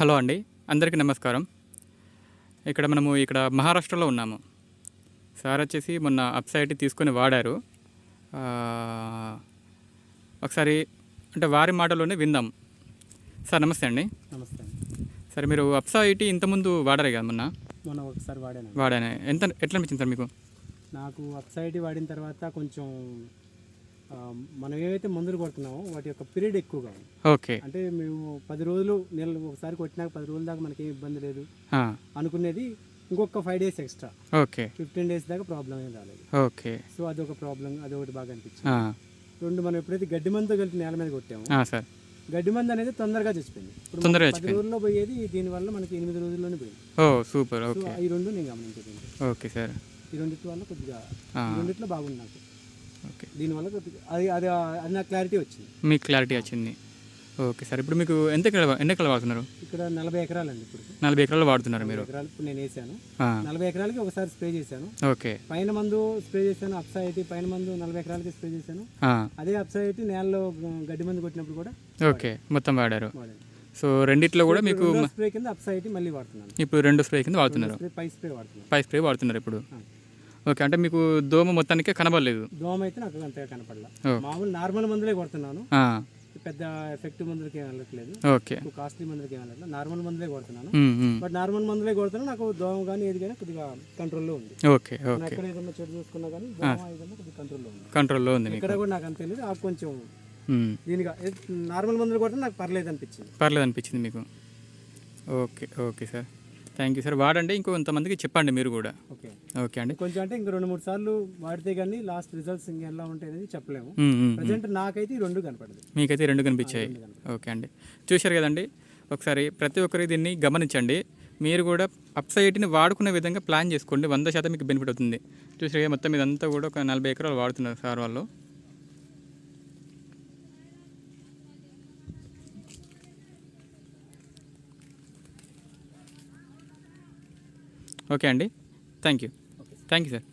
Hello అండి అందరికీ నమస్కారం. ఇక్కడ మనము ఇక్కడ మహారాష్ట్రలో ఉన్నాము. సార్ వచ్చేసి మొన్న అప్సైట్ తీసుకొని వాడారు. ఒకసారి అంటే వారి మాటలోనే విందాం. సార్ నమస్తే అండి. నమస్తే అండి. సరే మీరు అప్సా ఐటీ ఇంతకుముందు వాడారు కదా మొన్న? మొన్న ఒకసారి వాడాను వాడాను. ఎంత ఎట్లా అనిపించింది సార్ మీకు? నాకు అప్సైటీ వాడిన తర్వాత కొంచెం మనం ఏవైతే మందులు కొడుతున్నామో వాటి యొక్క పీరియడ్ ఎక్కువగా ఉంది. ఓకే. అంటే మేము పది రోజులు నెల ఒకసారి కొట్టినాక పది రోజుల దాకా మనకి ఇబ్బంది లేదు. అనుకునేది ఇంకొక five days extra okay. Fifteen days దాకా ప్రాబ్లం ఏం రాలేదు. ఓకే. సో అదొక ప్రాబ్లం అదొకటి బాగా అనిపించింది. రెండు మనం ఎప్పుడైతే గడ్డి మందుతో కలిపి నేల మీద కొట్టామో సార్. గడ్డి మందు అనేది తొందరగా చచ్చిపోయింది. తొందరగా పది రోజుల్లో పోయేది దీనివల్ల మనకి ఎనిమిది రోజుల్లోనే పోయింది. ఓ సూపర్. ఓకే. ఈ రెండు నేను గమనించింది. Okay sir. ఈ రెండిటి వల్ల కొద్దిగా రెండిట్లో బాగుంది నాకు. ఓకే దీనివల్ల అది అది అది నాకు క్లారిటీ వచ్చింది. మీకు క్లారిటీ వచ్చింది. ఓకే సార్ ఇప్పుడు మీకు ఎంత ఎకరాలు ఎన్ని ఎకరాలు వాడుతున్నారు? ఇక్కడ నలభై ఎకరాలండి ఇప్పుడు. నలభై ఎకరాలు వాడుతున్నారు మీరు. ఎకరాలు ఇప్పుడు నేను వేసాను. నలభై ఎకరాలకి ఒకసారి స్ప్రే చేశాను. ఓకే పైన మందు స్ప్రే చేశాను అప్సైటీ పైన మందు నలభై ఎకరాలకి స్ప్రే చేశాను. అదే అప్సైటీ నేలలో గడ్డి మందు కొట్టినప్పుడు కూడా ఓకే మొత్తం వాడారు. సో రెండిట్లో కూడా మీకు స్ప్రే కింద అప్సైటీ మళ్ళీ వాడుతున్నాను. ఇప్పుడు రెండు స్ప్రే కింద వాడుతున్నారు. పై స్ప్రే వాడుతున్నాను. పై స్ప్రే వాడుతున్నారు ఇప్పుడు. ఓకే అంటే మీకు దోమ మొత్తానికే కనబడలేదు? దోమ అయితే నాకు అంతగా కనపడలా. ఓ. మామూలు నార్మల్ మందులే కొడుతున్నాను. పెద్ద ఎఫెక్టివ్ మందులకి ఏం వెళ్ళట్లేదు ఓకే. కాస్ట్లీ మందులకి ఏం వెళ్ళట్లేదు నార్మల్ మందులే కొడుతున్నాను. బట్ నార్మల్ మందులే కొడుతున్నా నాకు దోమ కానీ ఏది కానీ కొద్దిగా కంట్రోల్లో ఉంది. Okay okay. ఎక్కడ ఏదైనా చెడు చూసుకున్నా కానీ దోమ ఏదైనా కొద్దిగా కంట్రోల్లో ఉంది. కంట్రోల్లో ఉంది ఇక్కడ కూడా నాకు అంత తెలియదు ఆ కొంచెం దీనిగా నార్మల్ మందులు కొడితే నాకు పర్లేదు అనిపించింది పర్లేదు అనిపించింది మీకు. Okay okay sir. Thank you sir వాడండి ఇంకో కొంతమందికి చెప్పండి మీరు కూడా. ఓకే. ఓకే అండి. కొంచెం అంటే ఇంక రెండు మూడు సార్లు వాడితే కానీ లాస్ట్ రిజల్ట్స్ ఇంకా ఎలా ఉంటాయి అనేది చెప్పలేము. ప్రజెంట్ నాకైతే ఈ రెండు కనపడదు. మీకైతే రెండు కనిపించాయి. ఓకే అండి. చూశారు కదండి ఒకసారి ప్రతి ఒక్కరు దీన్ని గమనించండి. మీరు కూడా అప్సైట్ని వాడుకునే విధంగా ప్లాన్ చేసుకోండి. వంద శాతం మీకు బెనిఫిట్ అవుతుంది. చూసారు కదా మొత్తం ఇదంతా కూడా ఒక నలభై ఎకరాలు వాడుతున్నారు సార్ వాళ్ళు. ఓకే అండి. Thank you thank you sir.